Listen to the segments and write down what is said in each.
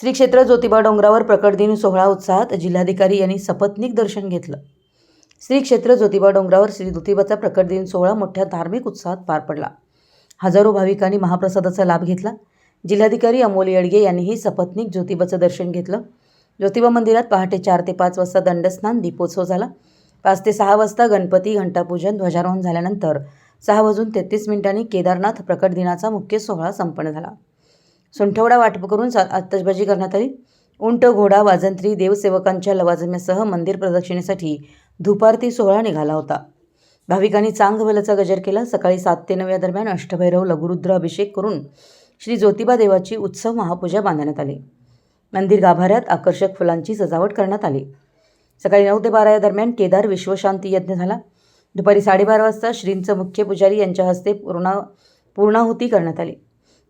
श्री क्षेत्र ज्योतिबा डोंगरावर प्रकट दिन सोहळा उत्साहात जिल्हाधिकारी यांनी सपत्नीक दर्शन घेतलं. श्री क्षेत्र ज्योतिबा डोंगरावर श्री ज्योतिबाचा प्रकट दिन सोहळा मोठ्या धार्मिक उत्साहात पार पडला. हजारो भाविकांनी महाप्रसादाचा लाभ घेतला. जिल्हाधिकारी अमोल येडगे यांनीही सपत्नीक ज्योतिबाचं दर्शन घेतलं. ज्योतिबा मंदिरात पहाटे चार ते पाच वाजता दंडस्नान दीपोत्सव झाला. पाच ते सहा वाजता गणपती घंटापूजन ध्वजारोहण झाल्यानंतर सहा वाजून तेहतीस मिनिटांनी केदारनाथ प्रकट दिनाचा मुख्य सोहळा संपन्न झाला. सुंठवडा वाटप करून सा आतषबाजी करण्यात आली. उंट घोडा वाजंत्री देवसेवकांच्या लवाजम्यासह मंदिर प्रदक्षिणेसाठी धुपारती सोहळा निघाला होता. भाविकांनी चांगभलचा गजर केला. सकाळी सात ते नऊ या दरम्यान अष्टभैरव लघुरुद्र अभिषेक करून श्री ज्योतिबा देवाची उत्सव महापूजा बांधण्यात आली. मंदिर गाभाऱ्यात आकर्षक फुलांची सजावट करण्यात आली. सकाळी नऊ ते बारा या दरम्यान केदार विश्वशांती यज्ञ झाला. दुपारी साडेबारा वाजता श्रींचं मुख्य पुजारी यांच्या हस्ते पूर्णा पूर्णाहुती करण्यात आली.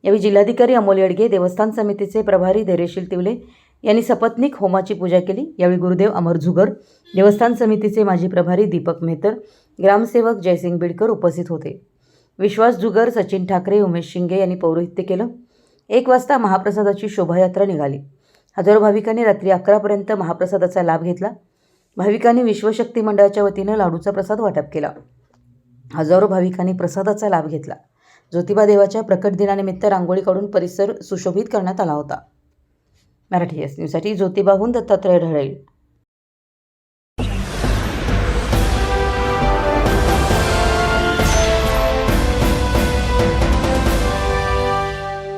यावेळी जिल्हाधिकारी अमोल येडगे देवस्थान समितीचे प्रभारी धैर्यशील तिवले यांनी सपत्नीक होमाची पूजा केली. यावेळी गुरुदेव अमर झुगर देवस्थान समितीचे माजी प्रभारी दीपक मेहतर ग्रामसेवक जयसिंग बिडकर उपस्थित होते. विश्वास जुगर सचिन ठाकरे उमेश शिंगे यांनी पौरोहित्य केलं. एक वाजता महाप्रसादाची शोभायात्रा निघाली. हजारो भाविकांनी रात्री अकरापर्यंत महाप्रसादाचा लाभ घेतला. भाविकांनी विश्वशक्ती मंडळाच्या वतीनं लाडूचा प्रसाद वाटप केला. हजारो भाविकांनी प्रसादाचा लाभ घेतला. ज्योतिबा देवाच्या प्रकट दिनानिमित्त रांगोळी काढून परिसर सुशोभित करण्यात आला होता. मराठी एस न्यूजसाठी ज्योतिबाहून दत्तात्रय ढळेल.